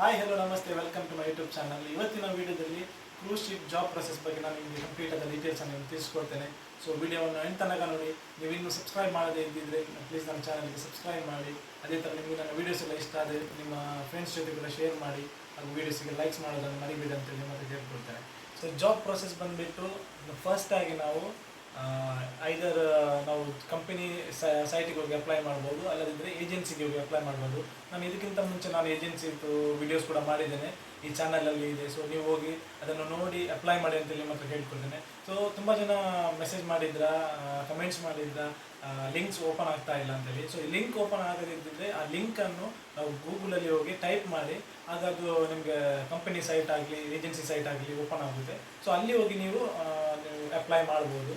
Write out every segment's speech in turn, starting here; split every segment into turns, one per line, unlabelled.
Hi hello ನಮಸ್ತೆ welcome to my YouTube channel ಇವತ್ತಿನ ವಿಡಿಯೋದಲ್ಲಿ ಕ್ರೂಸ್ ಶಿಪ್ ಜಾಬ್ ಪ್ರೊಸೆಸ್ ಬಗ್ಗೆ ನಾನು ನಿಮಗೆ ಕಂಪ್ಲೀಟ್ ಆದ ಡೀಟೇಲ್ಸ್ ಅನ್ನು ತಿಳಿಸ್ಕೊಡ್ತೇನೆ. ಸೊ ವಿಡಿಯೋವನ್ನು ಎಂಟು ತನಕ ನೋಡಿ. ನೀವು ಇನ್ನೂ ಸಬ್ಸ್ಕ್ರೈಬ್ ಮಾಡದೇ ಇದ್ದಿದ್ರೆ ಪ್ಲೀಸ್ ನಮ್ಮ ಚಾನಲ್ಗೆ ಸಬ್ಸ್ಕ್ರೈಬ್ ಮಾಡಿ. ಅದೇ ಥರ ನಿಮಗೆ ನನ್ನ ವೀಡಿಯೋಸ್ ಎಲ್ಲ ಇಷ್ಟ ಆದರೆ ನಿಮ್ಮ ಫ್ರೆಂಡ್ಸ್ ಜೊತೆ ಕೂಡ ಶೇರ್ ಮಾಡಿ. ಹಾಗೂ ವೀಡಿಯೋಸ್ಗೆ ಲೈಕ್ಸ್ ಮಾಡೋದನ್ನು ಮರಿಬೇಡಿ ಅಂತೇಳಿ ಮತ್ತೆ ಹೇಳ್ಕೊಡ್ತೇನೆ. ಸೊ ಜಾಬ್ ಪ್ರೊಸೆಸ್ ಬಂದುಬಿಟ್ಟು ಫಸ್ಟ್ ಆಗಿ ನಾವು ಐದರ್ ನಾವು ಕಂಪನಿ ಸೈಟಿಗೆ ಹೋಗಿ ಅಪ್ಲೈ ಮಾಡ್ಬೋದು ಅಲ್ಲದಿದ್ದರೆ ಏಜೆನ್ಸಿಗೆ ಹೋಗಿ ಅಪ್ಲೈ ಮಾಡ್ಬೋದು. ನಾನು ಇದಕ್ಕಿಂತ ಮುಂಚೆ ನಾನು ಏಜೆನ್ಸಿದು ವಿಡಿಯೋಸ್ ಕೂಡ ಮಾಡಿದ್ದೇನೆ. ಈ ಚಾನಲಲ್ಲಿ ಇದೆ. ಸೊ ನೀವು ಹೋಗಿ ಅದನ್ನು ನೋಡಿ ಅಪ್ಲೈ ಮಾಡಿ ಅಂತೇಳಿ ನಿಮ್ಮ ಹತ್ರ ಹೇಳ್ಕೊಳ್ತೇನೆ ಸೊ ತುಂಬ ಜನ ಮೆಸೇಜ್ ಮಾಡಿದ್ರ ಕಮೆಂಟ್ಸ್ ಮಾಡಿದ್ರ ಲಿಂಕ್ಸ್ ಓಪನ್ ಆಗ್ತಾ ಇಲ್ಲ ಅಂತೇಳಿ ಸೊ ಲಿಂಕ್ ಓಪನ್ ಆಗದಿದ್ದರೆ ಆ ಲಿಂಕನ್ನು ನಾವು ಗೂಗಲಲ್ಲಿ ಹೋಗಿ ಟೈಪ್ ಮಾಡಿ ಆಗ ಅದು ನಿಮಗೆ ಕಂಪನಿ ಸೈಟ್ ಆಗಲಿ ಏಜೆನ್ಸಿ ಸೈಟ್ ಆಗಲಿ ಓಪನ್ ಆಗುತ್ತೆ. ಸೊ ಅಲ್ಲಿ ಹೋಗಿ ನೀವು ಅಪ್ಲೈ ಮಾಡ್ಬೋದು.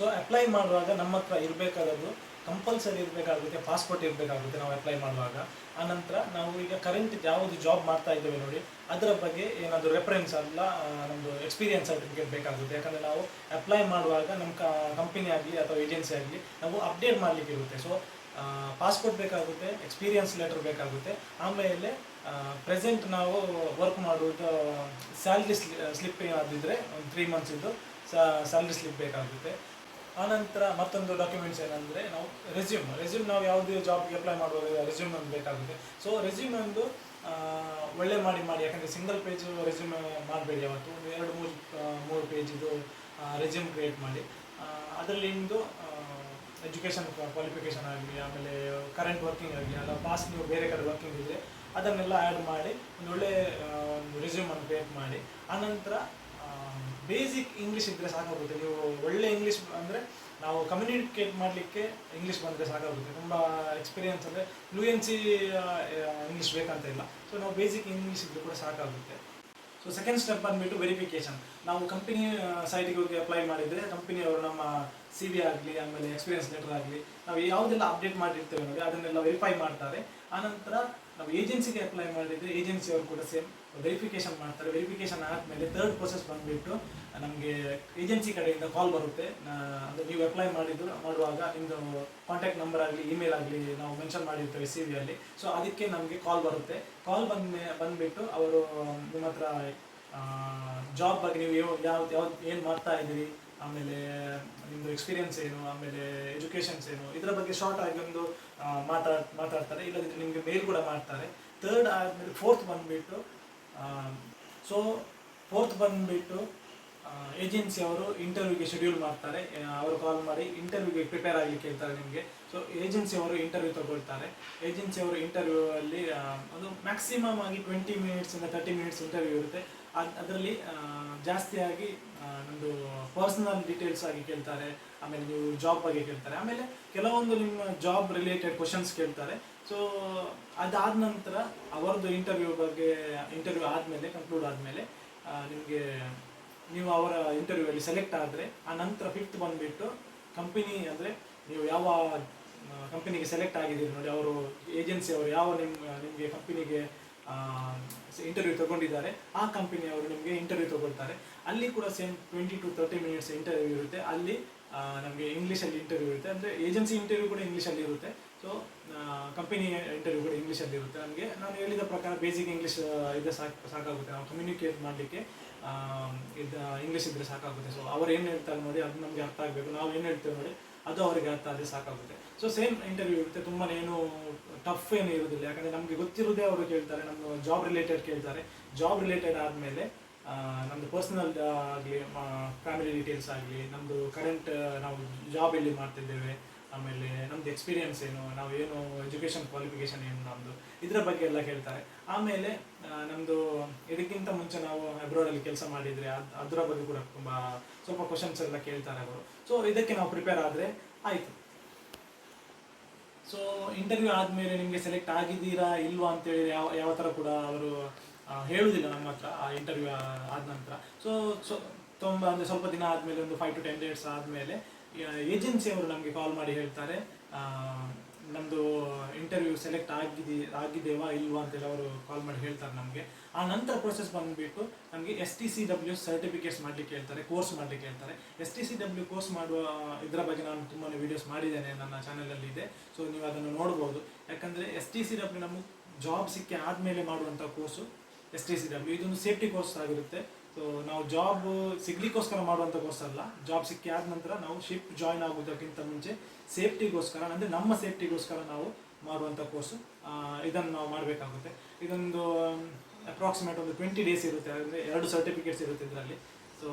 ಸೊ ಅಪ್ಲೈ ಮಾಡುವಾಗ ನಮ್ಮ ಹತ್ರ ಇರಬೇಕಾದದ್ದು ಕಂಪಲ್ಸರಿ ಇರಬೇಕಾಗುತ್ತೆ ಪಾಸ್ಪೋರ್ಟ್ ಇರಬೇಕಾಗುತ್ತೆ ನಾವು ಅಪ್ಲೈ ಮಾಡುವಾಗ. ಆನಂತರ ನಾವು ಈಗ ಕರೆಂಟ್ ಯಾವುದು ಜಾಬ್ ಮಾಡ್ತಾ ಇದ್ದೇವೆ ನೋಡಿ, ಅದರ ಬಗ್ಗೆ ಏನಾದರೂ ರೆಫರೆನ್ಸ್ ಅಲ್ಲ ನಮ್ಮದು ಎಕ್ಸ್ಪೀರಿಯನ್ಸ್ ಸರ್ಟಿಫಿಕೇಟ್ ಬೇಕಾಗುತ್ತೆ. ಯಾಕಂದರೆ ನಾವು ಅಪ್ಲೈ ಮಾಡುವಾಗ ನಮ್ಮ ಕಂಪನಿ ಆಗಲಿ ಅಥವಾ ಏಜೆನ್ಸಿ ಆಗಲಿ ನಾವು ಅಪ್ಡೇಟ್ ಮಾಡಲಿಕ್ಕೆ ಇರುತ್ತೆ. ಸೊ ಪಾಸ್ಪೋರ್ಟ್ ಬೇಕಾಗುತ್ತೆ ಎಕ್ಸ್ಪೀರಿಯನ್ಸ್ ಲೆಟರ್ ಬೇಕಾಗುತ್ತೆ. ಆಮೇಲೆ ಪ್ರೆಸೆಂಟ್ ನಾವು ವರ್ಕ್ ಮಾಡುವುದು ಸ್ಯಾಲ್ರಿ ಸ್ಲಿಪ್ ಏನಾದಿದ್ದರೆ ಒಂದು ತ್ರೀ ಮಂತ್ಸಿದ್ದು ಸ್ಯಾಲ್ರಿ ಸ್ಲಿಪ್ ಬೇಕಾಗುತ್ತೆ. ಆನಂತರ ಮತ್ತೊಂದು ಡಾಕ್ಯುಮೆಂಟ್ಸ್ ಏನಂದರೆ ನಾವು ರೆಸ್ಯೂಮ್ ರೆಸ್ಯೂಮ್ ನಾವು ಯಾವುದೇ ಜಾಬ್ಗೆ ಅಪ್ಲೈ ಮಾಡುವಾಗ ರೆಸ್ಯೂಮ್ ಒಂದು ಬೇಕಾಗುತ್ತೆ. ಸೊ ರೆಸ್ಯೂಮ್ ಒಂದು ಒಳ್ಳೆ ಮಾಡಿ ಮಾಡಿ, ಯಾಕಂದರೆ ಸಿಂಗಲ್ ಪೇಜ್ ರೆಸ್ಯೂಮ್ ಮಾಡಬೇಡಿ ಅವತ್ತು ಒಂದು ಎರಡು ಮೂರು ಮೂರು ಪೇಜಿದು ರೆಸ್ಯೂಮ್ ಕ್ರಿಯೇಟ್ ಮಾಡಿ. ಅದರಲ್ಲಿ ನಿಮ್ಮದು ಎಜುಕೇಷನ್ ಕ್ವಾಲಿಫಿಕೇಷನ್ ಆಗಲಿ, ಆಮೇಲೆ ಕರೆಂಟ್ ವರ್ಕಿಂಗ್ ಆಗಲಿ, ಅಲ್ಲ ಪಾಸ್ ನೀವು ಬೇರೆ ಕಡೆ ವರ್ಕಿಂಗ್ ಇದ್ದರೆ ಅದನ್ನೆಲ್ಲ ಆ್ಯಡ್ ಮಾಡಿ, ಒಂದು ಒಳ್ಳೆ ಒಂದು ರೆಸ್ಯೂಮನ್ನು ಕ್ರಿಯೇಟ್ ಮಾಡಿ. ಆನಂತರ ಬೇಸಿಕ್ ಇಂಗ್ಲೀಷ್ ಇದ್ದರೆ ಸಾಕಾಗುತ್ತೆ ನೀವು ಒಳ್ಳೆ ಇಂಗ್ಲೀಷ್ ಅಂದರೆ ನಾವು ಕಮ್ಯುನಿಕೇಟ್ ಮಾಡಲಿಕ್ಕೆ ಇಂಗ್ಲೀಷ್ ಬಂದರೆ ಸಾಕಾಗುತ್ತೆ ತುಂಬ ಎಕ್ಸ್ಪೀರಿಯನ್ಸ್ ಅಂದರೆ ಫ್ಲೂಯೆನ್ಸಿ ಇಂಗ್ಲೀಷ್ ಬೇಕಂತ ಇಲ್ಲ. ಸೊ ನಾವು ಬೇಸಿಕ್ ಇಂಗ್ಲೀಷ್ ಇದ್ದರೂ ಕೂಡ ಸಾಕಾಗುತ್ತೆ ಸೊ ಸೆಕೆಂಡ್ ಸ್ಟೆಪ್ ಬಂದುಬಿಟ್ಟು ವೆರಿಫಿಕೇಷನ್ ನಾವು ಕಂಪನಿ ಸೈಟಿಗೆ ಹೋಗಿ ಅಪ್ಲೈ ಮಾಡಿದರೆ ಕಂಪನಿಯವರು ನಮ್ಮ ಸಿ ವಿ ಆಗಲಿ, ಆಮೇಲೆ ಎಕ್ಸ್ಪೀರಿಯನ್ಸ್ ಲೆಟರ್ ಆಗಲಿ, ನಾವು ಯಾವುದೆಲ್ಲ ಅಪ್ಡೇಟ್ ಮಾಡಿರ್ತೇವೆ ನೋಡಿ, ಅದನ್ನೆಲ್ಲ ವೆರಿಫೈ ಮಾಡ್ತಾರೆ. ಆನಂತರ ನಾವು ಏಜೆನ್ಸಿಗೆ ಅಪ್ಲೈ ಮಾಡಿದರೆ ಏಜೆನ್ಸಿಯವರು ಕೂಡ ಸೇಮ್ ವೆರಿಫಿಕೇಷನ್ ಮಾಡ್ತಾರೆ. ವೆರಿಫಿಕೇಷನ್ ಆದಮೇಲೆ ಥರ್ಡ್ ಪ್ರೊಸೆಸ್ ಬಂದುಬಿಟ್ಟು ನಮಗೆ ಏಜೆನ್ಸಿ ಕಡೆಯಿಂದ ಕಾಲ್ ಬರುತ್ತೆ. ಅಂದರೆ ನೀವು ಅಪ್ಲೈ ಮಾಡಿದ್ದು, ಮಾಡುವಾಗ ನಿಮ್ಮದು ಕಾಂಟ್ಯಾಕ್ಟ್ ನಂಬರ್ ಆಗಲಿ ಇಮೇಲ್ ಆಗಲಿ ನಾವು ಮೆನ್ಷನ್ ಮಾಡಿರ್ತೇವೆ ಸಿ ವಿಯಲ್ಲಿ ಸೊ ಅದಕ್ಕೆ ನಮಗೆ ಕಾಲ್ ಬರುತ್ತೆ. ಕಾಲ್ ಬಂದ ಬಂದುಬಿಟ್ಟು ಅವರು ನಿಮ್ಮ ಹತ್ರ ಜಾಬ್ ಬಗ್ಗೆ ನೀವು ಯಾವ್ದು ಯಾವ್ದು ಏನು ಮಾಡ್ತಾ ಇದ್ದೀರಿ? ಆಮೇಲೆ ನಿಮ್ಮದು ಎಕ್ಸ್ಪೀರಿಯನ್ಸ್ ಏನು? ಆಮೇಲೆ ಎಜುಕೇಷನ್ಸ್ ಏನು? ಇದರ ಬಗ್ಗೆ ಶಾರ್ಟ್ ಆಗಿ ಒಂದು ಮಾತಾ ಮಾತಾಡ್ ಮಾತಾಡ್ತಾರೆ. ಇಲ್ಲದಿದ್ದರೆ ನಿಮಗೆ ಮೇಲ್ ಕೂಡ ಮಾಡ್ತಾರೆ. ಥರ್ಡ್ ಆದಮೇಲೆ ಫೋರ್ತ್ ಬಂದುಬಿಟ್ಟು ಸೊ ಫೋರ್ತ್ ಬಂದುಬಿಟ್ಟು ಏಜೆನ್ಸಿ ಅವರು ಇಂಟರ್ವ್ಯೂಗೆ ಶೆಡ್ಯೂಲ್ ಮಾಡ್ತಾರೆ. ಅವರು ಕಾಲ್ ಮಾಡಿ ಇಂಟರ್ವ್ಯೂಗೆ ಪ್ರಿಪೇರ್ ಆಗಲಿಕ್ಕೆ ಹೇಳ್ತಾರೆ ನಿಮಗೆ. ಸೊ ಏಜೆನ್ಸಿ ಅವರು ಇಂಟರ್ವ್ಯೂ ತಗೊಳ್ತಾರೆ. ಏಜೆನ್ಸಿ ಅವರು ಇಂಟರ್ವ್ಯೂ ಅಲ್ಲಿ ಒಂದು ಮ್ಯಾಕ್ಸಿಮಮ್ ಆಗಿ ಟ್ವೆಂಟಿ ಮಿನಿಟ್ಸಿಂದ ತರ್ಟಿ ಮಿನಿಟ್ಸ್ ಇಂಟರ್ವ್ಯೂ ಇರುತ್ತೆ. ಅದರಲ್ಲಿ ಜಾಸ್ತಿಯಾಗಿ ನಮ್ಮದು ಪರ್ಸನಲ್ ಡೀಟೇಲ್ಸ್ ಆಗಿ ಕೇಳ್ತಾರೆ. ಆಮೇಲೆ ನೀವು ಜಾಬ್ ಬಗ್ಗೆ ಕೇಳ್ತಾರೆ. ಆಮೇಲೆ ಕೆಲವೊಂದು ನಿಮ್ಮ ಜಾಬ್ ರಿಲೇಟೆಡ್ ಕ್ವಶನ್ಸ್ ಕೇಳ್ತಾರೆ. ಸೊ ಅದಾದ ನಂತರ ಅವರದ್ದು ಇಂಟರ್ವ್ಯೂ ಬಗ್ಗೆ ಇಂಟರ್ವ್ಯೂ ಆದಮೇಲೆ ಕನ್ಕ್ಲೂಡ್ ಆದಮೇಲೆ ನಿಮಗೆ ನೀವು ಅವರ ಇಂಟರ್ವ್ಯೂ ಅಲ್ಲಿ ಸೆಲೆಕ್ಟ್ ಆದರೆ, ಆ ನಂತರ ಫಿಫ್ತ್ ಬಂದುಬಿಟ್ಟು ಕಂಪನಿ ಅಂದರೆ ನೀವು ಯಾವ ಕಂಪನಿಗೆ ಸೆಲೆಕ್ಟ್ ಆಗಿದ್ದೀರಿ ನೋಡಿ, ಅವರು ಏಜೆನ್ಸಿ ಅವರು ಯಾವ ನಿಮ್ಮ ನಿಮಗೆ ಕಂಪನಿಗೆ ಇಂಟರ್ವ್ಯೂ ತಗೊಂಡಿದ್ದಾರೆ, ಆ ಕಂಪನಿ ಅವರು ನಿಮಗೆ ಇಂಟರ್ವ್ಯೂ ತಗೊಳ್ತಾರೆ. ಅಲ್ಲಿ ಕೂಡ same twenty to thirty minutes interview ಇರುತ್ತೆ. ಅಲ್ಲಿ ನಮಗೆ ಇಂಗ್ಲೀಷಲ್ಲಿ ಇಂಟರ್ವ್ಯೂ ಇರುತ್ತೆ. ಅಂದರೆ ಏಜೆನ್ಸಿ ಇಂಟರ್ವ್ಯೂ ಕೂಡ ಇಂಗ್ಲೀಷಲ್ಲಿ ಇರುತ್ತೆ. ಸೊ ಕಂಪನಿ ಇಂಟರ್ವ್ಯೂ ಕೂಡ ಇಂಗ್ಲೀಷಲ್ಲಿ ಇರುತ್ತೆ. ನಮಗೆ ನಾನು ಹೇಳಿದ ಪ್ರಕಾರ ಬೇಸಿಕ್ ಇಂಗ್ಲೀಷ್ ಇದೆ ಸಾಕು, ಸಾಕಾಗುತ್ತೆ. ನಾವು ಕಮ್ಯುನಿಕೇಟ್ ಮಾಡಲಿಕ್ಕೆ ಇದು ಇಂಗ್ಲೀಷ್ ಇದ್ದರೆ ಸಾಕಾಗುತ್ತೆ. ಸೊ ಅವ್ರು ಏನು ಹೇಳ್ತಾರೆ ನೋಡಿ, ಅದು ನಮಗೆ ಅರ್ಥ ಆಗಬೇಕು. ನಾವು ಏನು ಹೇಳ್ತೇವೆ ನೋಡಿ, ಅದು ಅವರಿಗೆ ಅರ್ಥ ಆದರೆ ಸಾಕಾಗುತ್ತೆ. ಸೊ ಸೇಮ್ ಇಂಟರ್ವ್ಯೂ ಇರುತ್ತೆ. ತುಂಬಾ ಏನು ಟಫ್ ಏನು ಇರೋದಿಲ್ಲ. ಯಾಕಂದರೆ ನಮಗೆ ಗೊತ್ತಿರೋದೇ ಅವರು ಕೇಳ್ತಾರೆ, ನಮ್ಮ ಜಾಬ್ ರಿಲೇಟೆಡ್ ಕೇಳ್ತಾರೆ. ಜಾಬ್ ರಿಲೇಟೆಡ್ ಆದಮೇಲೆ ನಮ್ಮದು ಪರ್ಸ್ನಲ್ ಆಗಲಿ ಫ್ಯಾಮಿಲಿ ಡೀಟೇಲ್ಸ್ ಆಗಲಿ ನಮ್ಮದು ಕರೆಂಟ್ ನಾವು ಜಾಬ್ ಎಲ್ಲಿ ಮಾಡ್ತಿದ್ದೇವೆ ಆಮೇಲೆ ನಮ್ದು ಎಕ್ಸ್ಪೀರಿಯನ್ಸ್ ಏನು, ನಾವು ಏನು ಎಜುಕೇಷನ್ ಕ್ವಾಲಿಫಿಕೇಷನ್ ಏನು ನಮ್ಮದು ಇದರ ಬಗ್ಗೆ ಎಲ್ಲ ಕೇಳ್ತಾರೆ ಆಮೇಲೆ ನಮ್ಮದು ಇದಕ್ಕಿಂತ ಮುಂಚೆ ನಾವು ಅಬ್ರಾಡಲ್ಲಿ ಕೆಲಸ ಮಾಡಿದರೆ ಅದು, ಅದರ ಬಗ್ಗೆ ಕೂಡ ತುಂಬ ಸ್ವಲ್ಪ ಕ್ವಶನ್ಸ್ ಎಲ್ಲ ಕೇಳ್ತಾರೆ ಅವರು. ಸೊ ಇದಕ್ಕೆ ನಾವು ಪ್ರಿಪೇರ್ ಆದರೆ ಆಯಿತು. ಸೊ ಇಂಟರ್ವ್ಯೂ ಆದಮೇಲೆ ನಿಮಗೆ ಸೆಲೆಕ್ಟ್ ಆಗಿದ್ದೀರಾ ಇಲ್ವಾ ಅಂತೇಳಿ ಯಾವ ಯಾವ ಥರ ಕೂಡ ಅವರು ಹೇಳುವುದಿಲ್ಲ ನಮ್ಮ ಹತ್ರ ಆ ಇಂಟರ್ವ್ಯೂ ಆದ ನಂತರ. ಸೊ ಸೊ ತುಂಬ ಅಂದರೆ ಸ್ವಲ್ಪ ದಿನ ಆದಮೇಲೆ ಒಂದು ಫೈವ್ ಟು ಟೆನ್ ಡೇಸ್ ಆದಮೇಲೆ ಏಜೆನ್ಸಿ ಅವರು ನಮಗೆ ಕಾಲ್ ಮಾಡಿ ಹೇಳ್ತಾರೆ ನಮ್ಮದು ಇಂಟರ್ವ್ಯೂ ಸೆಲೆಕ್ಟ್ ಆಗಿದೆ ಆಗಿದ್ದೇವಾ ಇಲ್ವಾ ಅಂತೇಳಿ ಅವರು ಕಾಲ್ ಮಾಡಿ ಹೇಳ್ತಾರೆ ನಮಗೆ. ಆ ನಂತರ ಪ್ರೊಸೆಸ್ ಬಂದುಬಿಟ್ಟು ನಮಗೆ S T C W certificates ಮಾಡಲಿಕ್ಕೆ ಹೇಳ್ತಾರೆ ಕೋರ್ಸ್ ಮಾಡಲಿಕ್ಕೆ ಹೇಳ್ತಾರೆ. S T C W course ಮಾಡುವ, ಇದರ ಬಗ್ಗೆ ನಾನು ತುಂಬಾ ವೀಡಿಯೋಸ್ ಮಾಡಿದ್ದೇನೆ, ನನ್ನ ಚಾನಲಲ್ಲಿ ಇದೆ. ಸೊ ನೀವು ಅದನ್ನು ನೋಡ್ಬೋದು. ಯಾಕಂದರೆ ಎಸ್ ಟಿ ಸಿ ಡಬ್ಲ್ಯೂ ನಮಗೆ ಜಾಬ್ ಸಿಕ್ಕಿ ಆದಮೇಲೆ ಮಾಡುವಂಥ course S T C W ಇದೊಂದು ಸೇಫ್ಟಿ ಕೋರ್ಸ್ ಆಗಿರುತ್ತೆ. ಸೊ ನಾವು ಜಾಬ್ ಸಿಗ್ಲಿಕ್ಕೋಸ್ಕರ ಮಾಡುವಂಥ ಕೋರ್ಸ್ ಅಲ್ಲ. ಜಾಬ್ ಸಿಕ್ಕಿ ಆದ ನಂತರ ನಾವು ಶಿಫ್ಟ್ ಜಾಯ್ನ್ ಆಗೋದಕ್ಕಿಂತ ಮುಂಚೆ ಸೇಫ್ಟಿಗೋಸ್ಕರ ಅಂದರೆ ನಮ್ಮ ಸೇಫ್ಟಿಗೋಸ್ಕರ ನಾವು ಮಾಡುವಂಥ ಕೋರ್ಸು ಇದನ್ನು ನಾವು ಮಾಡಬೇಕಾಗುತ್ತೆ. ಇದೊಂದು ಅಪ್ರಾಕ್ಸಿಮೇಟ್ ಒಂದು ಟ್ವೆಂಟಿ ಡೇಸ್ ಇರುತ್ತೆ, ಅಂದರೆ ಎರಡು ಸರ್ಟಿಫಿಕೇಟ್ಸ್ ಇರುತ್ತೆ ಇದರಲ್ಲಿ. ಸೊ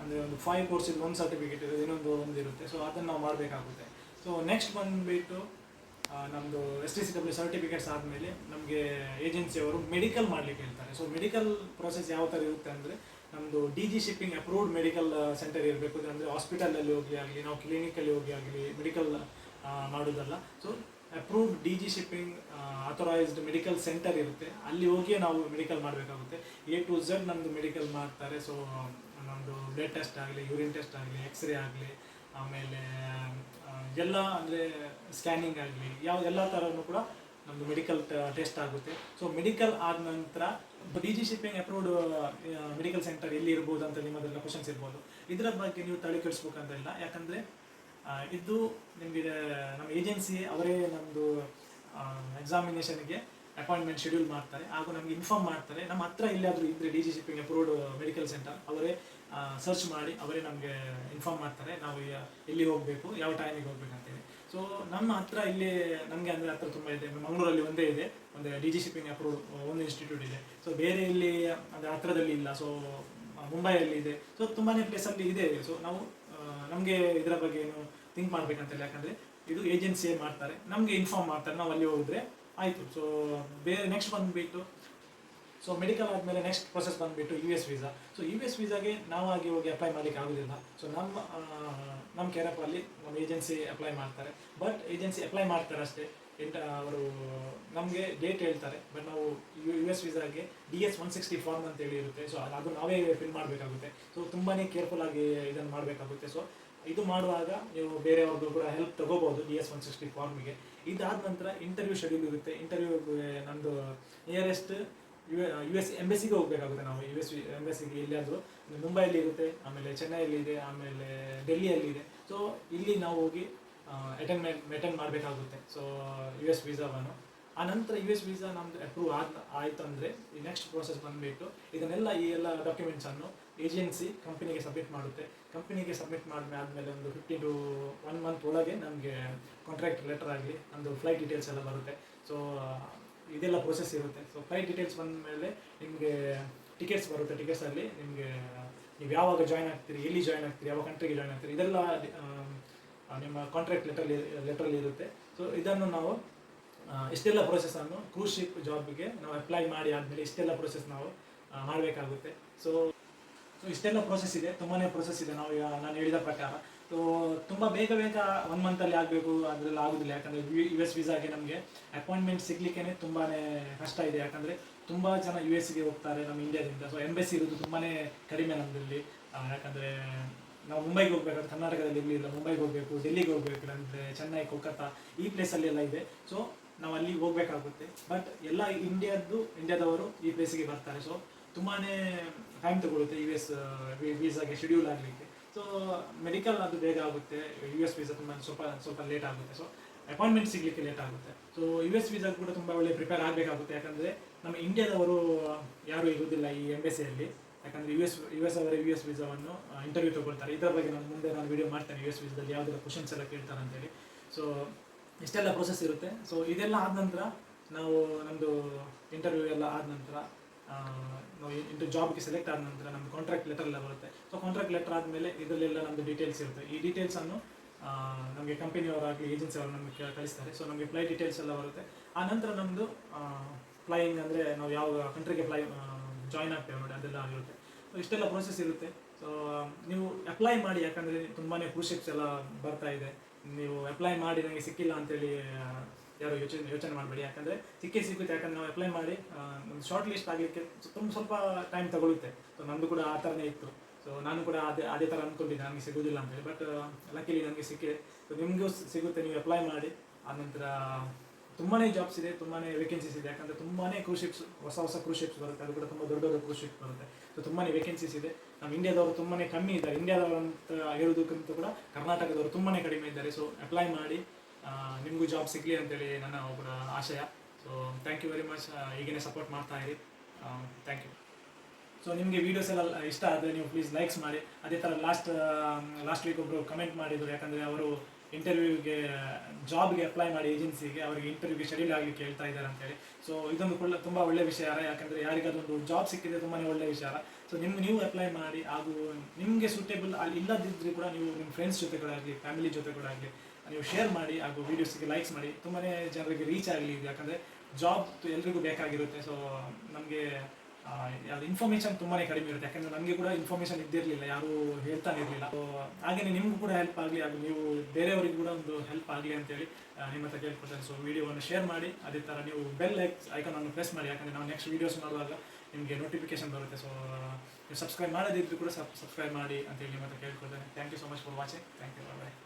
ಅಂದರೆ ಒಂದು ಫೈವ್ ಕೋರ್ಸ್ ಇದು ಒಂದು ಸರ್ಟಿಫಿಕೇಟ್ ಇರುತ್ತೆ ಇನ್ನೊಂದು ಒಂದು ಇರುತ್ತೆ. ಸೊ ಅದನ್ನು ನಾವು ಮಾಡಬೇಕಾಗುತ್ತೆ. ಸೊ ನೆಕ್ಸ್ಟ್ ಬಂದುಬಿಟ್ಟು ನಮ್ಮದು S T C W certificates ಆದಮೇಲೆ ನಮಗೆ ಏಜೆನ್ಸಿಯವರು ಮೆಡಿಕಲ್ ಮಾಡಲಿಕ್ಕೆ ಹೇಳ್ತಾರೆ. ಸೊ ಮೆಡಿಕಲ್ ಪ್ರೊಸೆಸ್ ಯಾವ ಥರ ಇರುತ್ತೆ ಅಂದರೆ ನಮ್ಮದು D G shipping approved medical centre ಇರಬೇಕು. ಅಂದರೆ ಹಾಸ್ಪಿಟಲಲ್ಲಿ ಹೋಗಿ ಆಗಲಿ, ನಾವು ಕ್ಲಿನಿಕಲ್ಲಿ ಹೋಗಿ ಆಗಲಿ ಮೆಡಿಕಲ್ ಮಾಡೋದಲ್ಲ. So approved D G shipping authorised medical centre ಇರುತ್ತೆ. ಅಲ್ಲಿ ಹೋಗಿಯೇ ನಾವು ಮೆಡಿಕಲ್ ಮಾಡಬೇಕಾಗುತ್ತೆ. ಎ ಟು ಝಡ್ ನಮ್ಮದು ಮೆಡಿಕಲ್ ಮಾಡ್ತಾರೆ. ಸೊ ನಮ್ಮದು ಬ್ಲಡ್ ಟೆಸ್ಟ್ ಆಗಲಿ ಯೂರಿನ್ ಟೆಸ್ಟ್ ಆಗಲಿ ಎಕ್ಸ್ರೇ ಆಗಲಿ ಆಮೇಲೆ ಎಲ್ಲ ಅಂದರೆ ಸ್ಕ್ಯಾನಿಂಗ್ ಆಗಲಿ, ಯಾವ ಎಲ್ಲ ಥರನೂ ಕೂಡ ನಮ್ಮದು ಮೆಡಿಕಲ್ ಟೆಸ್ಟ್ ಆಗುತ್ತೆ. ಸೊ ಮೆಡಿಕಲ್ ಆದ ನಂತರ D G shipping approved medical centre ಎಲ್ಲಿ ಇರ್ಬೋದು ಅಂತ ನಿಮ್ಮದೆಲ್ಲ ಕ್ವಶನ್ಸ್ ಇರ್ಬೋದು. ಇದರ ಬಗ್ಗೆ ನೀವು ತಲೆ ಕೆಡಿಸ್ಬೇಕಂತ ಇಲ್ಲ ಯಾಕಂದರೆ ಇದು ನಿಮಗೆ, ನಮ್ಮ ಏಜೆನ್ಸಿ ಅವರೇ ನಮ್ಮದು ಎಕ್ಸಾಮಿನೇಷನ್ಗೆ ಅಪಾಯಿಂಟ್ಮೆಂಟ್ ಶೆಡ್ಯೂಲ್ ಮಾಡ್ತಾರೆ. ಹಾಗೂ ನಮಗೆ ಇನ್ಫಾರ್ಮ್ ಮಾಡ್ತಾರೆ. ನಮ್ಮ ಹತ್ರ ಎಲ್ಲಿಯಾದರೂ ಇದ್ದರೆ D G shipping approved medical centre ಅವರೇ ಸರ್ಚ್ ಮಾಡಿ ಅವರೇ ನಮಗೆ ಇನ್ಫಾರ್ಮ್ ಮಾಡ್ತಾರೆ. ನಾವು ಎಲ್ಲಿ ಹೋಗಬೇಕು, ಯಾವ ಟೈಮಿಗೆ ಹೋಗ್ಬೇಕಂತೇಳಿ. ಸೊ ನಮ್ಮ ಹತ್ರ ಇಲ್ಲಿ, ನಮಗೆ ಅಂದರೆ ಹತ್ರ ತುಂಬ ಇದೆ. ಮಂಗಳೂರಲ್ಲಿ ಒಂದೇ ಇದೆ. ಒಂದು ಡಿ ಜಿ ಶಿಪ್ಪಿಂಗ್ ಅಪ್ರೂವ್ ಒಂದು ಇನ್ಸ್ಟಿಟ್ಯೂಟ್ ಇದೆ. ಸೊ ಬೇರೆ ಇಲ್ಲಿ, ಅಂದರೆ ಹತ್ರದಲ್ಲಿ ಇಲ್ಲ. ಸೊ ಮುಂಬೈಯಲ್ಲಿ ಇದೆ. ಸೊ ತುಂಬಾ ಪ್ಲೇಸಲ್ಲಿ ಇದೆ. ಸೊ ನಾವು ನಮಗೆ ಇದರ ಬಗ್ಗೆ ಏನು ಥಿಂಕ್ ಮಾಡ್ಬೇಕಂತಿಲ್ಲ ಯಾಕಂದರೆ ಇದು ಏಜೆನ್ಸಿಯೇ ಮಾಡ್ತಾರೆ. ನಮಗೆ ಇನ್ಫಾರ್ಮ್ ಮಾಡ್ತಾರೆ. ನಾವು ಅಲ್ಲಿ ಹೋದರೆ ಆಯಿತು. ಸೊ ಬೇರೆ ನೆಕ್ಸ್ಟ್ ಬಂದುಬಿಟ್ಟು ಸೊ ಮೆಡಿಕಲ್ ಆದಮೇಲೆ ನೆಕ್ಸ್ಟ್ ಪ್ರೊಸೆಸ್ ಬಂದುಬಿಟ್ಟು U S visa so U S ವೀಸಾಗೆ ನಾವಾಗಿ ಹೋಗಿ ಅಪ್ಲೈ ಮಾಡಲಿಕ್ಕೆ ಆಗೋದಿಲ್ಲ. ಸೊ ನಮ್ಮ ನಮ್ಮ ಕೆರಪಲ್ಲಿ ನಮ್ಮ ಏಜೆನ್ಸಿ ಅಪ್ಲೈ ಮಾಡ್ತಾರೆ. ಬಟ್ ಏಜೆನ್ಸಿ ಅಪ್ಲೈ ಮಾಡ್ತಾರೆ ಅಷ್ಟೇ. ಎಂಟ, ಅವರು ನಮಗೆ ಡೇಟ್ ಹೇಳ್ತಾರೆ. ಬಟ್ ನಾವು U U S ವೀಸಾಗೆ D S one sixty form ಅಂತೇಳಿ ಇರುತ್ತೆ. ಸೊ ಅದು ನಾವೇ ಫಿಲ್ ಮಾಡಬೇಕಾಗುತ್ತೆ. ಸೊ ತುಂಬಾ ಕೇರ್ಫುಲ್ ಆಗಿ ಇದನ್ನು ಮಾಡಬೇಕಾಗುತ್ತೆ. ಸೊ ಇದು ಮಾಡುವಾಗ ನೀವು ಬೇರೆಯವ್ರದ್ದು ಕೂಡ ಹೆಲ್ಪ್ ತಗೋಬಹುದು ಡಿ ಎಸ್ ಒನ್ ಸಿಕ್ಸ್ಟಿ ಫಾರ್ಮಿಗೆ ಇದಾದ ನಂತರ ಇಂಟರ್ವ್ಯೂ ಶೆಡ್ಯೂಲ್ ಇರುತ್ತೆ. ಇಂಟರ್ವ್ಯೂ ನಮ್ಮದು ನಿಯರೆಸ್ಟ್ ಯು ಯು ಎಸ್ ಎಂಬೆಸಿಗೆ ಹೋಗ್ಬೇಕಾಗುತ್ತೆ ನಾವು. ಯು ಎಸ್ ಎಂಬೆಸಿಗೆ ಎಲ್ಲಿಯಾದರೂ. ಮುಂಬೈಯಲ್ಲಿ ಇರುತ್ತೆ, ಆಮೇಲೆ ಚೆನ್ನೈಯಲ್ಲಿ ಇದೆ, ಆಮೇಲೆ ಡೆಲ್ಲಿಯಲ್ಲಿ ಇದೆ. ಸೊ ಇಲ್ಲಿ ನಾವು ಹೋಗಿ ಅಟೆಂಡ್ ಅಟೆಂಡ್ ಮಾಡಬೇಕಾಗುತ್ತೆ. ಸೊ ಯು ಎಸ್ ವೀಸಾವನ್ನು ಆ ನಂತರ ಯು ಎಸ್ ವೀಸಾ ನಮ್ದು ಅಪ್ರೂವ್ ಆದ ಆಯ್ತು ಅಂದರೆ ಈ ನೆಕ್ಸ್ಟ್ ಪ್ರೋಸೆಸ್ ಬಂದುಬಿಟ್ಟು ಇದನ್ನೆಲ್ಲ ಈ ಎಲ್ಲ ಡಾಕ್ಯುಮೆಂಟ್ಸನ್ನು ಏಜೆನ್ಸಿ ಕಂಪನಿಗೆ ಸಬ್ಮಿಟ್ ಮಾಡುತ್ತೆ. ಕಂಪನಿಗೆ ಸಬ್ಮಿಟ್ ಮಾಡಿದ್ಮೇಲೆ ಒಂದು ಫಿಫ್ಟಿ ಟು ಒನ್ ಮಂತ್ ಒಳಗೆ ನಮಗೆ ಕಾಂಟ್ರಾಕ್ಟ್ ಲೆಟರ್ ಆಗಲಿ ನಮ್ಮದು ಫ್ಲೈಟ್ ಡೀಟೇಲ್ಸ್ ಎಲ್ಲ ಬರುತ್ತೆ. ಸೊ ಇದೆಲ್ಲ ಪ್ರೊಸೆಸ್ ಇರುತ್ತೆ. ಸೊ ಫ್ಲೈಟ್ ಡೀಟೇಲ್ಸ್ ಬಂದ ಮೇಲೆ ನಿಮಗೆ ಟಿಕೆಟ್ಸ್ ಬರುತ್ತೆ ಟಿಕೆಟ್ಸಲ್ಲಿ ನಿಮಗೆ ನೀವು ಯಾವಾಗ ಜಾಯ್ನ್ ಆಗ್ತೀರಿ, ಎಲ್ಲಿ ಜಾಯ್ನ್ ಆಗ್ತೀರಿ, ಯಾವ ಕಂಟ್ರಿಗೆ ಜಾಯ್ನ್ ಆಗ್ತೀರಿ, ಇದೆಲ್ಲ ನಿಮ್ಮ ಕಾಂಟ್ರಾಕ್ಟ್ ಲೆಟರ್ ಲೆಟ್ರಲ್ಲಿ ಇರುತ್ತೆ. ಸೊ ಇದನ್ನು ನಾವು ಇಷ್ಟೆಲ್ಲ ಪ್ರೊಸೆಸನ್ನು ಕ್ರೂಸ್ ಶಿಪ್ ಜಾಬ್ಗೆ ನಾವು ಅಪ್ಲೈ ಮಾಡಿ ಆದಮೇಲೆ ಇಷ್ಟೆಲ್ಲ ಪ್ರೊಸೆಸ್ ನಾವು ಮಾಡಬೇಕಾಗುತ್ತೆ. ಸೊ ಸೊ ಇಷ್ಟೆಲ್ಲ ಪ್ರೊಸೆಸ್ ಇದೆ. ತುಂಬಾ ಪ್ರೊಸೆಸ್ ಇದೆ. ನಾವು ನಾನು ಹೇಳಿದ ಪ್ರಕಾರ. ಸೊ ತುಂಬ ಬೇಗ ಬೇಗ ಒನ್ ಅಲ್ಲಿ ಆಗಬೇಕು, ಅದರಲ್ಲಿ ಆಗೋದಿಲ್ಲ. ಯಾಕಂದರೆ ಯು ಎಸ್ ವಿಸಾಗೆ ನಮಗೆ ಅಪಾಯಿಂಟ್ಮೆಂಟ್ ಸಿಗ್ಲಿಕ್ಕೆ ತುಂಬಾ ಕಷ್ಟ ಇದೆ. ಯಾಕಂದರೆ ತುಂಬ ಜನ ಯು ಎಸ್ಗೆ ಹೋಗ್ತಾರೆ ನಮ್ಮ ಇಂಡಿಯಾದಿಂದ ಸೊ ಎಂಬೆಸಿ ಇರೋದು ತುಂಬಾ ಕಡಿಮೆ ನಮ್ಮದಲ್ಲಿ ಯಾಕಂದರೆ ನಾವು ಮುಂಬೈಗೆ ಹೋಗ್ಬೇಕಾದ್ರೆ ಕರ್ನಾಟಕದಲ್ಲಿ ಇರಲಿಲ್ಲ ಮುಂಬೈಗೆ ಹೋಗಬೇಕು, ಡೆಲ್ಲಿಗೆ ಹೋಗ್ಬೇಕು, ಇಲ್ಲಾಂದ್ರೆ ಚೆನ್ನೈ, ಕೋಲ್ಕತ್ತಾ ಈ ಪ್ಲೇಸಲ್ಲಿ ಎಲ್ಲ ಇದೆ. ಸೊ ನಾವು ಅಲ್ಲಿ ಹೋಗಬೇಕಾಗುತ್ತೆ. ಬಟ್ ಎಲ್ಲ ಇಂಡಿಯಾದ್ದು ಇಂಡಿಯಾದವರು ಈ ಪ್ಲೇಸಿಗೆ ಬರ್ತಾರೆ. ಸೊ ತುಂಬಾ ಟೈಮ್ ತಗೊಳುತ್ತೆ ಯು ಎಸ್ ವೀಸಾಗೆ ಶೆಡ್ಯೂಲ್ ಆಗಲಿಕ್ಕೆ. ಸೊ ಮೆಡಿಕಲ್ ಅದು ಬೇಗ ಆಗುತ್ತೆ. ಯು ಎಸ್ ವೀಸಾ ತುಂಬ ಸ್ವಲ್ಪ ಸ್ವಲ್ಪ ಲೇಟ್ ಆಗುತ್ತೆ. ಸೊ ಅಪಾಯಿಂಟ್ಮೆಂಟ್ ಸಿಗಲಿಕ್ಕೆ ಲೇಟ್ ಆಗುತ್ತೆ. ಸೊ ಯು ಎಸ್ ವೀಸಾ ಕೂಡ ತುಂಬ ಒಳ್ಳೆ ಪ್ರಿಪೇರ್ ಆಗಬೇಕಾಗುತ್ತೆ. ಯಾಕಂದರೆ ನಮ್ಮ ಇಂಡಿಯಾದವರು ಯಾರೂ ಇರುವುದಿಲ್ಲ ಈ ಎಂಬೆಸಿಯಲ್ಲಿ ಯಾಕಂದರೆ ಯು ಎಸ್ ಯು ಎಸ್ ಅವರ ಯು ಎಸ್ ವಿಸಾವನ್ನು ಇಂಟರ್ವ್ಯೂ ತೊಗೊಳ್ತಾರೆ. ಇದರ ಬಗ್ಗೆ ನಾನು ಮುಂದೆ ನಾನು ವೀಡಿಯೋ ಮಾಡ್ತೇನೆ ಯು ಎಸ್ ವಿಸಾದಲ್ಲಿ ಯಾವುದೆಲ್ಲ ಕ್ವಶನ್ಸ್ ಎಲ್ಲ ಕೇಳ್ತಾರೆ ಅಂತೇಳಿ. ಸೊ ಇಷ್ಟೆಲ್ಲ ಪ್ರೊಸೆಸ್ ಇರುತ್ತೆ. ಸೊ ಇದೆಲ್ಲ ಆದ ನಂತರ ನಾವು ನಮ್ಮದು ಇಂಟರ್ವ್ಯೂ ಎಲ್ಲ ಆದ ನಂತರ ನಾವು ಇಂಟು ಜಾಬ್ಗೆ ಸೆಲೆಕ್ಟ್ ಆದ ನಂತರ ನಮ್ಮ ಕಾಂಟ್ರಾಕ್ಟ್ ಲೆಟರ್ ಎಲ್ಲ ಬರುತ್ತೆ. ಸೊ ಕಾಂಟ್ರಾಕ್ಟ್ ಲೆಟರ್ ಆದಮೇಲೆ ಇದರಲ್ಲೆಲ್ಲ ನಮ್ಮದು ಡೀಟೇಲ್ಸ್ ಇರುತ್ತೆ. ಈ ಡೀಟೇಲ್ಸನ್ನು ನಮಗೆ ಕಂಪನಿಯವರಾಗಲಿ ಏಜೆನ್ಸಿ ಅವರು ನಮಗೆ ಕಳಿಸ್ತಾರೆ. ಸೊ ನಮಗೆ ಫ್ಲೈಟ್ ಡೀಟೇಲ್ಸ್ ಎಲ್ಲ ಬರುತ್ತೆ. ಆ ನಂತರ ನಮ್ಮದು ಫ್ಲೈಯಿಂಗ್ ಅಂದರೆ ನಾವು ಯಾವ ಕಂಟ್ರಿಗೆ ಫ್ಲೈ ಜಾಯ್ನ್ ಆಗ್ತೇವೆ ನೋಡಿ, ಅದೆಲ್ಲ ಆಗಿರುತ್ತೆ. ಸೊ ಇಷ್ಟೆಲ್ಲ ಪ್ರೋಸೆಸ್ ಇರುತ್ತೆ. ಸೊ ನೀವು ಅಪ್ಲೈ ಮಾಡಿ, ಯಾಕಂದರೆ ತುಂಬಾ ಕ್ರೂಶಿಪ್ಸ್ ಎಲ್ಲ ಬರ್ತಾ ಇದೆ. ನೀವು ಅಪ್ಲೈ ಮಾಡಿ ನನಗೆ ಸಿಕ್ಕಿಲ್ಲ ಅಂತೇಳಿ ಯಾರು ಯೋಚನೆ ಯೋಚನೆ ಮಾಡಬೇಡಿ. ಯಾಕಂದರೆ ಸಿಕ್ಕೇ ಸಿಗುತ್ತೆ ಯಾಕಂದರೆ ನಾವು ಅಪ್ಲೈ ಮಾಡಿ ಒಂದು ಶಾರ್ಟ್ ಲಿಸ್ಟ್ ಆಗಲಿಕ್ಕೆ ತುಂಬ ಸ್ವಲ್ಪ ಟೈಮ್ ತಗೊಳುತ್ತೆ. ಸೊ ನಂದು ಕೂಡ ಆ ಥರನೇ ಇತ್ತು. ಸೊ ನಾನು ಕೂಡ ಅದೇ ಅದೇ ಥರ ಅಂದ್ಕೊಂಡಿದ್ದೆ ನನಗೆ ಸಿಗೋದಿಲ್ಲ ಅಂತೇಳಿ ಬಟ್ ಲಕ್ಕಿಲಿ ನನಗೆ ಸಿಕ್ಕಿದೆ. ಸೊ ನಿಮಗೂ ಸಿಗುತ್ತೆ. ನೀವು ಅಪ್ಲೈ ಮಾಡಿ. ಆನಂತರ ತುಂಬಾ ಜಾಬ್ಸ್ ಇದೆ. ತುಂಬಾ ವೇಕೆನ್ಸೀಸ್ ಇದೆ. ಯಾಕಂದರೆ ತುಂಬಾ ಕ್ರೂಶಿಪ್ಸ್ ಹೊಸ ಹೊಸ ಕ್ರೂಶಿಪ್ಸ್ ಬರುತ್ತೆ. ಅದು ಕೂಡ ತುಂಬ ದೊಡ್ಡ ದೊಡ್ಡ ಕ್ರೂಶಿಪ್ಸ್ ಬರುತ್ತೆ. ಸೊ ತುಂಬಾ ವೇಕೆನ್ಸೀಸ್ ಇದೆ. ನಮ್ಮ ಇಂಡಿಯಾದವರು ತುಂಬಾ ಕಮ್ಮಿ ಇದ್ದಾರೆ. ಇಂಡಿಯಾದವರು ಅಂತ ಹೇಳೋದಕ್ಕಿಂತ ಕೂಡ ಕರ್ನಾಟಕದವರು ತುಂಬಾ ಕಡಿಮೆ ಇದ್ದಾರೆ. ಸೊ ಅಪ್ಲೈ ಮಾಡಿ. ಆ, ನಿಮಗೂ ಜಾಬ್ ಸಿಗಲಿ ಅಂತೇಳಿ ನನ್ನ ಒಬ್ಬರ ಆಶಯ. So thank you very much ಈಗೇನೆ support ಮಾಡ್ತಾ ಇರಿ. ಥ್ಯಾಂಕ್ ಯು ಸೊ ನಿಮಗೆ ವೀಡಿಯೋಸ್ ಎಲ್ಲ ಇಷ್ಟ ಆದರೆ ನೀವು ಪ್ಲೀಸ್ ಲೈಕ್ಸ್ ಮಾಡಿ. ಅದೇ ಥರ ಲಾಸ್ಟ್ ಲಾಸ್ಟ್ ವೀಕ್ ಒಬ್ಬರು ಕಮೆಂಟ್ ಮಾಡಿದರು. ಯಾಕಂದರೆ ಅವರು ಇಂಟರ್ವ್ಯೂಗೆ ಜಾಬ್ಗೆ ಅಪ್ಲೈ ಮಾಡಿ ಏಜೆನ್ಸಿಗೆ ಅವರಿಗೆ ಇಂಟರ್ವ್ಯೂಗೆ ಶೆಡ್ಯೂಲ್ ಆಗಲಿಕ್ಕೆ ಹೇಳ್ತಾ ಇದ್ದಾರೆ ಅಂತೇಳಿ. ಸೊ ಇದೊಂದು ಕೂಡ ತುಂಬ ಒಳ್ಳೆ ವಿಷಯ ಯಾಕಂದರೆ ಯಾರಿಗಾದೊಂದು ಜಾಬ್ ಸಿಕ್ಕಿದೆ ತುಂಬಾ ಒಳ್ಳೆ ವಿಚಾರ ಸೊ ನಿಮ್ಗೆ ನೀವು ಅಪ್ಲೈ ಮಾಡಿ ಹಾಗೂ ನಿಮಗೆ ಸೂಟೇಬಲ್ ಅಲ್ಲಿ ಇಲ್ಲದಿದ್ದರೆ ಕೂಡ ನೀವು ನಿಮ್ಮ ಫ್ರೆಂಡ್ಸ್ ಜೊತೆ ಫ್ಯಾಮಿಲಿ ಜೊತೆ ನೀವು ಶೇರ್ ಮಾಡಿ ಹಾಗೂ ವೀಡಿಯೋಸ್ಗೆ ಲೈಕ್ಸ್ ಮಾಡಿ ತುಂಬಾ ಜನರಿಗೆ ರೀಚ್ ಆಗಲಿ ಇದು. ಯಾಕಂದರೆ ಜಾಬ್ ಎಲ್ರಿಗೂ ಬೇಕಾಗಿರುತ್ತೆ. ಸೊ ನಮಗೆ ಯಾವ್ದು ಇನ್ಫಾರ್ಮೇಷನ್ ತುಂಬಾ ಕಡಿಮೆ ಇರುತ್ತೆ. ಯಾಕಂದರೆ ನನಗೆ ಕೂಡ ಇನ್ಫಾರ್ಮೇಷನ್ ಇದ್ದಿರಲಿಲ್ಲ. ಯಾರು ಹೇಳ್ತಾನೆ ಇರಲಿಲ್ಲ. ಸೊ ಹಾಗೆಯೇ ನಿಮಗೂ ಕೂಡ ಹೆಲ್ಪ್ ಆಗಲಿ ಹಾಗೂ ನೀವು ಬೇರೆಯವರಿಗೂ ಕೂಡ ಒಂದು ಹೆಲ್ಪ್ ಆಗಲಿ ಅಂತೇಳಿ ನಿಮ್ಮ ಹತ್ರ ಕೇಳ್ಕೊಡ್ತೇನೆ ಸೊ ವಿಡಿಯೋವನ್ನು ಶೇರ್ ಮಾಡಿ, ಅದೇ ಥರ ನೀವು ಬೆಲ್ ಐಕನ್ ಅನ್ನು ಪ್ರೆಸ್ ಮಾಡಿ. ಯಾಕಂದರೆ ನಾವು ನೆಕ್ಸ್ಟ್ ವೀಡಿಯೋಸ್ ಮಾಡುವಾಗ ನಿಮಗೆ ನೋಟಿಫಿಕೇಶನ್ ಬರುತ್ತೆ. ಸೊ ನೀವು ಸಬ್ಸ್ಕ್ರೈಬ್ ಮಾಡದಿದ್ರು ಕೂಡ ಸಬ್ಸ್ಕ್ರೈಬ್ ಮಾಡಿ ಅಂತೇಳಿ ನಿಮ್ಮ ಹತ್ರ ಕೇಳ್ಕೊಳ್ತೇನೆ thank you so much for watching thank you bye